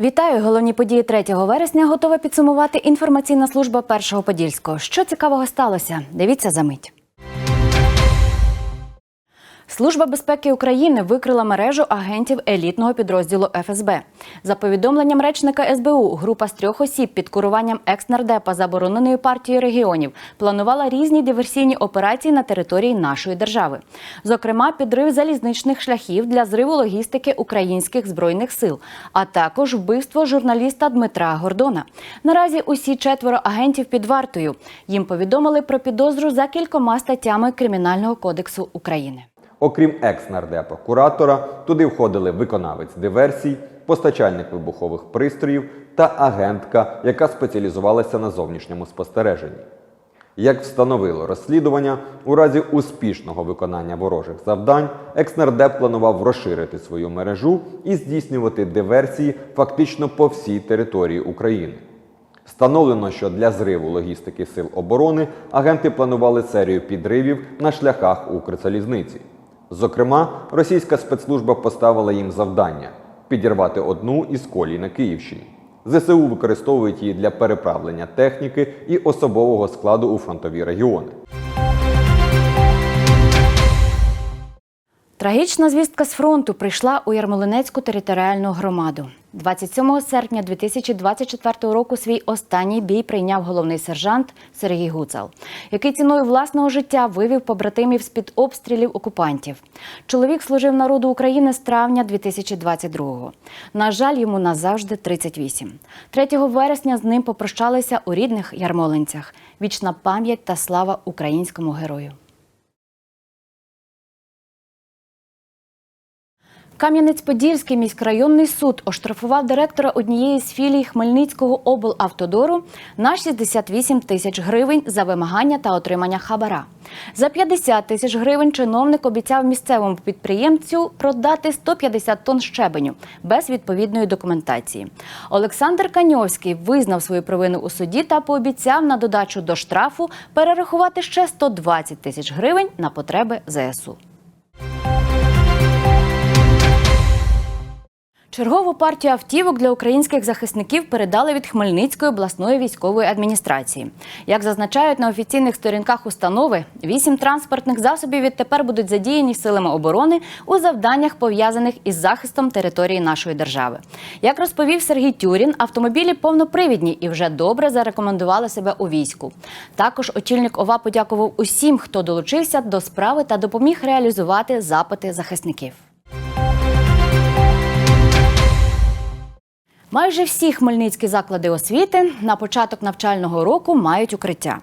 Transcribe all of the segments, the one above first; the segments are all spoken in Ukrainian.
Вітаю! Головні події 3 вересня готова підсумувати інформаційна служба першого подільського. Що цікавого сталося? Дивіться за мить. Служба безпеки України викрила мережу агентів елітного підрозділу ФСБ. За повідомленням речника СБУ, група з трьох осіб під керуванням екс-нардепа забороненої партії регіонів планувала різні диверсійні операції на території нашої держави. Зокрема, підрив залізничних шляхів для зриву логістики українських збройних сил, а також вбивство журналіста Дмитра Гордона. Наразі усі четверо агентів під вартою. Їм повідомили про підозру за кількома статтями Кримінального кодексу України. Окрім екс-нардепа куратора, туди входили виконавець диверсій, постачальник вибухових пристроїв та агентка, яка спеціалізувалася на зовнішньому спостереженні. Як встановило розслідування, у разі успішного виконання ворожих завдань екс-нардеп планував розширити свою мережу і здійснювати диверсії фактично по всій території України. Встановлено, що для зриву логістики сил оборони агенти планували серію підривів на шляхах Укрзалізниці. Зокрема, російська спецслужба поставила їм завдання підірвати одну із колій на Київщині. ЗСУ використовують її для переправлення техніки і особового складу у фронтові регіони. Трагічна звістка з фронту прийшла у Ярмолинецьку територіальну громаду. 27 серпня 2024 року свій останній бій прийняв головний сержант Сергій Гуцал, який ціною власного життя вивів побратимів з-під обстрілів окупантів. Чоловік служив народу України з травня 2022-го. На жаль, йому назавжди 38. 3 вересня з ним попрощалися у рідних ярмолинцях. Вічна пам'ять та слава українському герою. Кам'янець-Подільський міськрайонний суд оштрафував директора однієї з філій Хмельницького облавтодору на 68 тисяч гривень за вимагання та отримання хабара. За 50 тисяч гривень чиновник обіцяв місцевому підприємцю продати 150 тонн щебеню без відповідної документації. Олександр Каньовський визнав свою провину у суді та пообіцяв на додачу до штрафу перерахувати ще 120 тисяч гривень на потреби ЗСУ. Чергову партію автівок для українських захисників передали від Хмельницької обласної військової адміністрації. Як зазначають на офіційних сторінках установи, вісім транспортних засобів відтепер будуть задіяні силами оборони у завданнях, пов'язаних із захистом території нашої держави. Як розповів Сергій Тюрін, автомобілі повнопривідні і вже добре зарекомендували себе у війську. Також очільник ОВА подякував усім, хто долучився до справи та допоміг реалізувати запити захисників. Майже всі хмельницькі заклади освіти на початок навчального року мають укриття.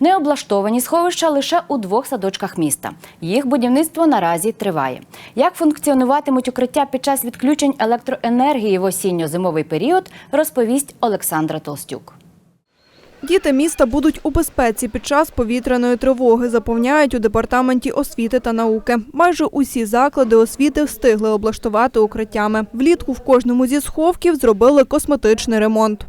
Не облаштовані сховища лише у двох садочках міста. Їх будівництво наразі триває. Як функціонуватимуть укриття під час відключень електроенергії в осінньо-зимовий період, розповість Олександра Толстюк. Діти міста будуть у безпеці під час повітряної тривоги, запевняють у департаменті освіти та науки. Майже усі заклади освіти встигли облаштувати укриттями. Влітку в кожному зі сховків зробили косметичний ремонт.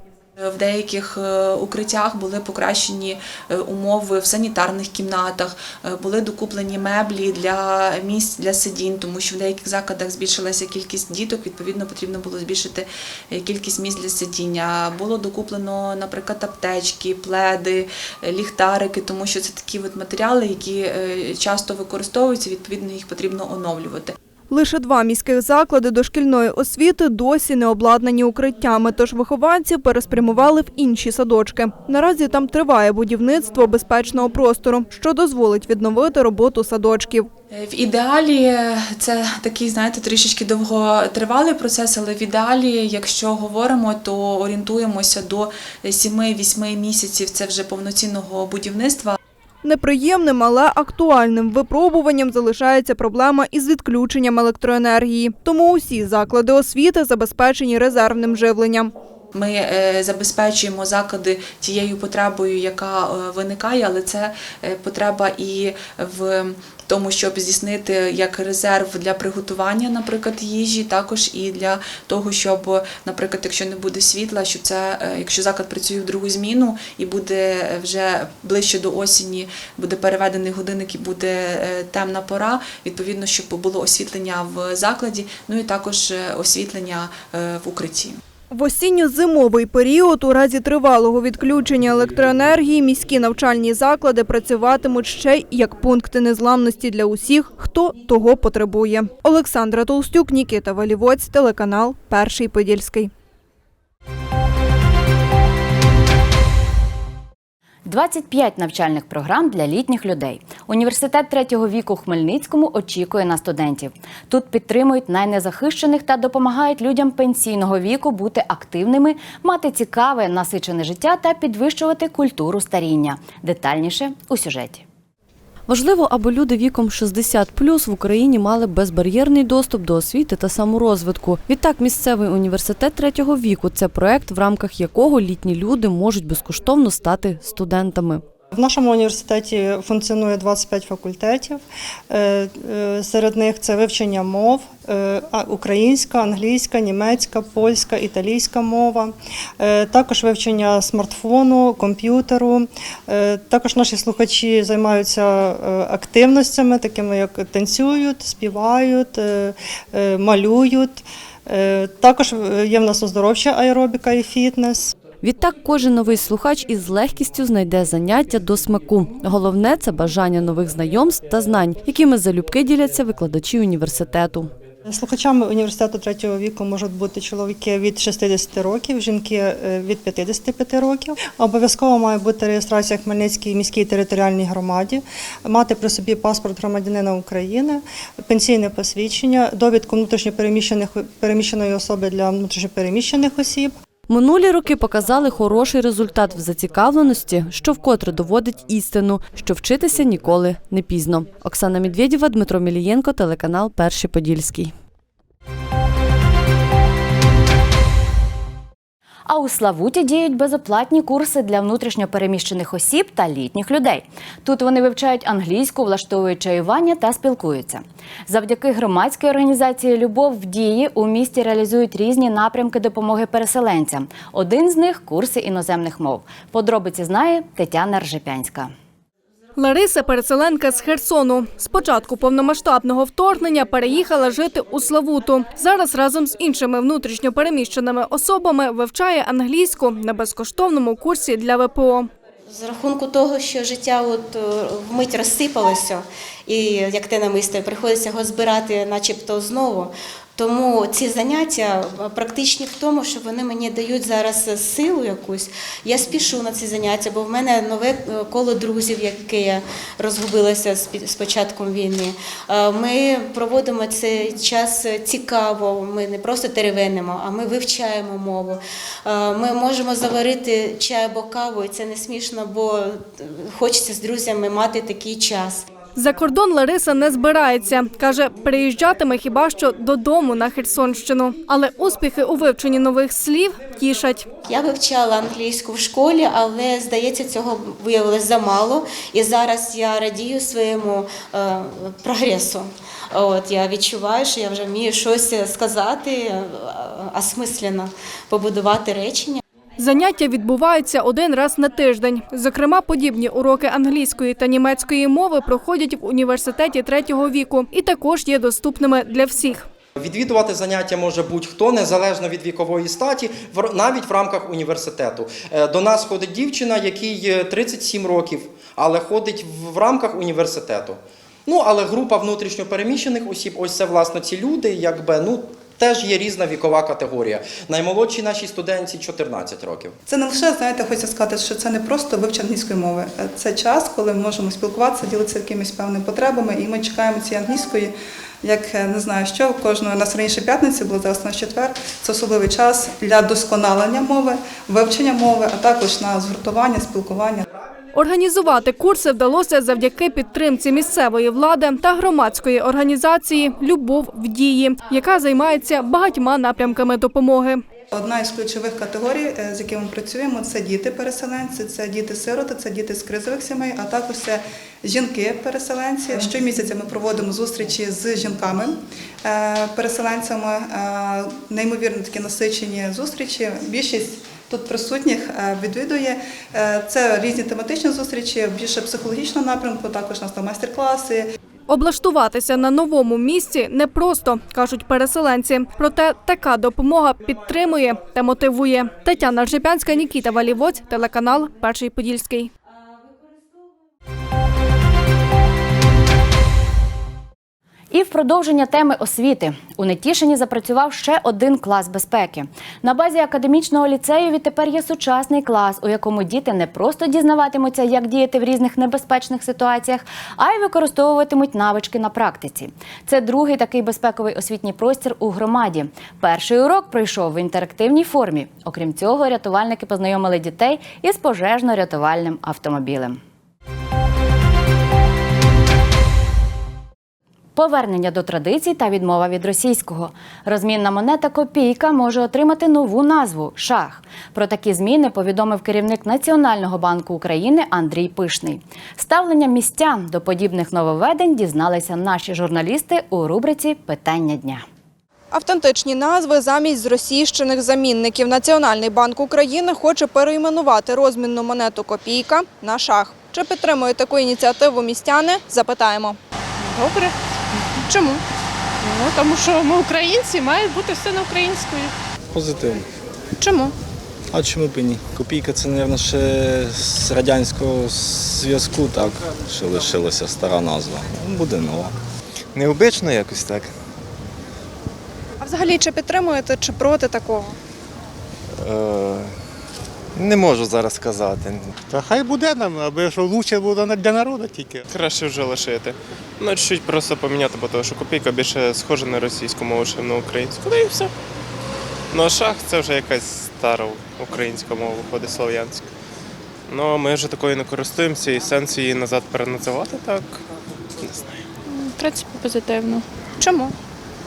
В деяких е, укриттях були покращені е, умови в санітарних кімнатах, е, були докуплені меблі для місць для сидінь, тому що в деяких закладах збільшилася кількість діток, відповідно потрібно було збільшити кількість місць для сидіння. Було докуплено, наприклад, аптечки, пледи, ліхтарики, тому що це такі от матеріали, які часто використовуються, відповідно їх потрібно оновлювати. Лише два міських заклади дошкільної освіти досі не обладнані укриттями, тож вихованці переспрямували в інші садочки. Наразі там триває будівництво безпечного простору, що дозволить відновити роботу садочків. В ідеалі це такий, знаєте, трішечки довготривалий процес, але в ідеалі, якщо говоримо, то орієнтуємося до 7-8 місяців. Це вже повноцінного будівництва. Неприємним, але актуальним випробуванням залишається проблема із відключенням електроенергії. Тому усі заклади освіти забезпечені резервним живленням. Ми е, забезпечуємо заклади тією потребою, яка е, виникає, але це е, потреба і в тому, щоб здійснити як резерв для приготування, наприклад, їжі, також і для того, щоб, наприклад, якщо не буде світла, щоб це, якщо заклад працює в другу зміну і буде вже ближче до осені, буде переведений годинник і буде темна пора. Відповідно, щоб було освітлення в закладі, ну і також освітлення в укритті. В осінньо-зимовий період у разі тривалого відключення електроенергії міські навчальні заклади працюватимуть ще як пункти незламності для усіх, хто того потребує. Олександра Толстюк, Нікіта Валівоць, телеканал Перший Подільський. 25 навчальних програм для літніх людей. Університет третього віку Хмельницькому очікує на студентів. Тут підтримують найнезахищених та допомагають людям пенсійного віку бути активними, мати цікаве, насичене життя та підвищувати культуру старіння. Детальніше у сюжеті. Важливо, аби люди віком 60 в Україні мали безбар'єрний доступ до освіти та саморозвитку. Відтак, місцевий університет третього віку це проект, в рамках якого літні люди можуть безкоштовно стати студентами. В нашому університеті функціонує 25 факультетів. Е, е, Серед них це вивчення мов: е, українська, англійська, німецька, польська, італійська мова, також вивчення смартфону, комп'ютеру. Також наші слухачі займаються активностями, такими як танцюють, співають, малюють. Також є в нас оздоровча аеробіка і фітнес. Відтак, кожен новий слухач із легкістю знайде заняття до смаку. Головне це бажання нових знайомств та знань, якими залюбки діляться викладачі університету. Слухачами університету третього віку можуть бути чоловіки від 60 років, жінки е, від 55 років. Обов'язково має бути реєстрація Хмельницькій міській територіальній громаді, мати при собі паспорт громадянина України, пенсійне посвідчення, довідку внутрішньопереміщених переміщеної особи для внутрішньопереміщених осіб. Минулі роки показали хороший результат в зацікавленості, що вкотре доводить істину, що вчитися ніколи не пізно. Оксана Медведєва, Дмитро Мілієнко, телеканал Перший Подільський. А у Славуті діють безоплатні курси для внутрішньопереміщених осіб та літніх людей. Тут вони вивчають англійську, влаштовують чаювання та спілкуються. Завдяки громадській організації Любов в дії у місті реалізують різні напрямки допомоги переселенцям. Один з них курси іноземних мов. Подробиці знає Тетяна Ржепянська. Лариса переселенка з Херсону. З початку повномасштабного вторгнення переїхала жити у Славуту. Зараз разом з іншими внутрішньо переміщеними особами вивчає англійську на безкоштовному курсі для ВПО. З рахунку того, що життя от е, вмить розсипалося, і як те намисто, приходиться його збирати, начебто знову. Тому ці заняття практичні в тому, що вони мені дають зараз силу якусь. Я спішу на ці заняття, бо в мене нове е, коло друзів, яке я розгубилося з початком війни. Е, Ми проводимо цей час цікаво. Ми не просто теревенимо, а ми вивчаємо мову. Е, Ми можемо заварити чай або каву, і це не смішно, бо е, хочеться з друзями мати такий час. За кордон Лариса не збирається. Каже, приїжджатиме хіба що додому на Херсонщину. Але успіхи у вивченні нових слів тішать. Я вивчала англійську в школі, але здається, цього виявилось замало. І зараз я радію своєму е, прогресу. От я відчуваю, що я вже вмію щось сказати е, осмислено, побудувати речення. Заняття відбуваються один раз на тиждень. Зокрема, подібні уроки англійської та німецької мови проходять в університеті третього віку і також є доступними для всіх. Відвідувати заняття може будь-хто, незалежно від вікової статі, навіть в рамках університету. Е, До нас ходить дівчина, якій е, 37 років, але ходить в рамках університету. Ну, але група внутрішньопереміщених осіб, ось це власне ці люди, якби ну. Теж є різна вікова категорія. Наймолодшій нашій студентці 14 років. Це не лише, знаєте, хочу сказати, що це не просто вивчення англійської мови. Це час, коли ми можемо спілкуватися, ділитися якимись певними потребами, і ми чекаємо цієї англійської, як е, не знаю що, кожного нас раніше п'ятниці було зараз на четвер. Це особливий час для досконалення мови, вивчення мови, а також на згуртування, спілкування. Організувати курси вдалося завдяки підтримці місцевої влади та громадської організації Любов в дії, яка займається багатьма напрямками допомоги. Одна із ключових категорій, е, з якими ми працюємо, це діти-переселенці, це діти-сироти, це діти з кризових сімей, а також це жінки-переселенці. Щомісяця ми проводимо зустрічі з жінками-переселенцями. Е, Неймовірно такі насичені зустрічі. Більшість тут присутніх е, відвідує. Е, Це різні тематичні зустрічі, більше психологічного напрямку, також у нас там майстер-класи, Облаштуватися на новому місці непросто, кажуть переселенці. Проте така допомога підтримує та мотивує. Тетяна Ржепянська, Нікіта Валівоць, телеканал Перший Подільський. І в продовження теми освіти у Нетішині запрацював ще один клас безпеки. На базі академічного ліцею відтепер є сучасний клас, у якому діти не просто дізнаватимуться, як діяти в різних небезпечних ситуаціях, а й використовуватимуть навички на практиці. Це другий такий безпековий освітній простір у громаді. Перший урок пройшов в інтерактивній формі. Окрім цього, рятувальники познайомили дітей із пожежно-рятувальним автомобілем. Повернення до традицій та відмова від російського. Розмінна монета копійка може отримати нову назву шах. Про такі зміни повідомив керівник Національного банку України Андрій Пишний. Ставлення містян до подібних нововведень дізналися наші журналісти у рубриці Питання дня. Автентичні назви замість зросійщених замінників. Національний банк України хоче перейменувати розмінну монету копійка на шах. Чи підтримують таку ініціативу містяни? Запитаємо. Добре. Чому? Ну тому що ми українці, має бути все на українською. Позитивно. Чому? А чому б і ні? Копійка це, мабуть, ще з радянського зв'язку, так, що лишилася стара назва. Ну, Буде нова. Необично якось так. А взагалі чи підтримуєте, чи проти такого? Е, не можу зараз сказати. Та хай буде нам, аби що лучше було для народу тільки. Краще вже лишити. Ну, чуть-чуть просто поміняти, бо того, що копійка більше схожа на російську мову, ніж на українську. Да і все. Ну а шах це вже якась стара українська мова, виходить слов'янська. Ну, ми вже такою не користуємося і сенсу її назад переназивати так. Не знаю. В принципі, позитивно. Чому?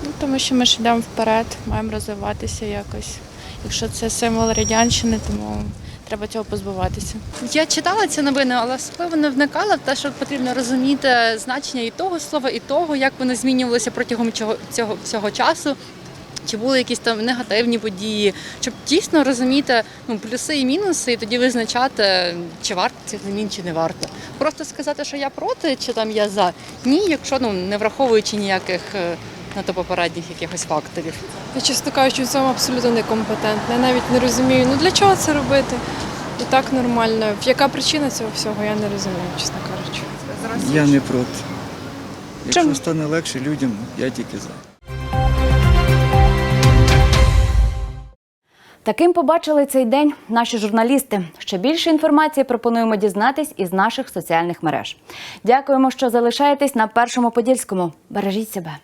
Ну, тому що ми ж йдемо вперед, маємо розвиватися якось. Якщо це символ радянщини, тому треба цього позбуватися. Я читала ці новини, але особливо не вникала в те, що потрібно розуміти значення і того слова, і того, як вони змінювалися протягом цього, цього всього часу. Чи були якісь там негативні події, щоб дійсно розуміти ну, плюси і мінуси, і тоді визначати, чи варто цих змін, чи не варто. Просто сказати, що я проти, чи там я за ні, якщо ну не враховуючи ніяких е, на то попередніх якихось факторів. Я, чесно кажучи, в цьому абсолютно некомпетентна. Я навіть не розумію, ну для чого це робити? І так нормально. Яка причина цього всього, я не розумію, чесно кажучи. Я не проти. Якщо Чому? стане легше людям, я тільки за. Таким побачили цей день наші журналісти. Ще більше інформації пропонуємо дізнатись із наших соціальних мереж. Дякуємо, що залишаєтесь на першому подільському. Бережіть себе.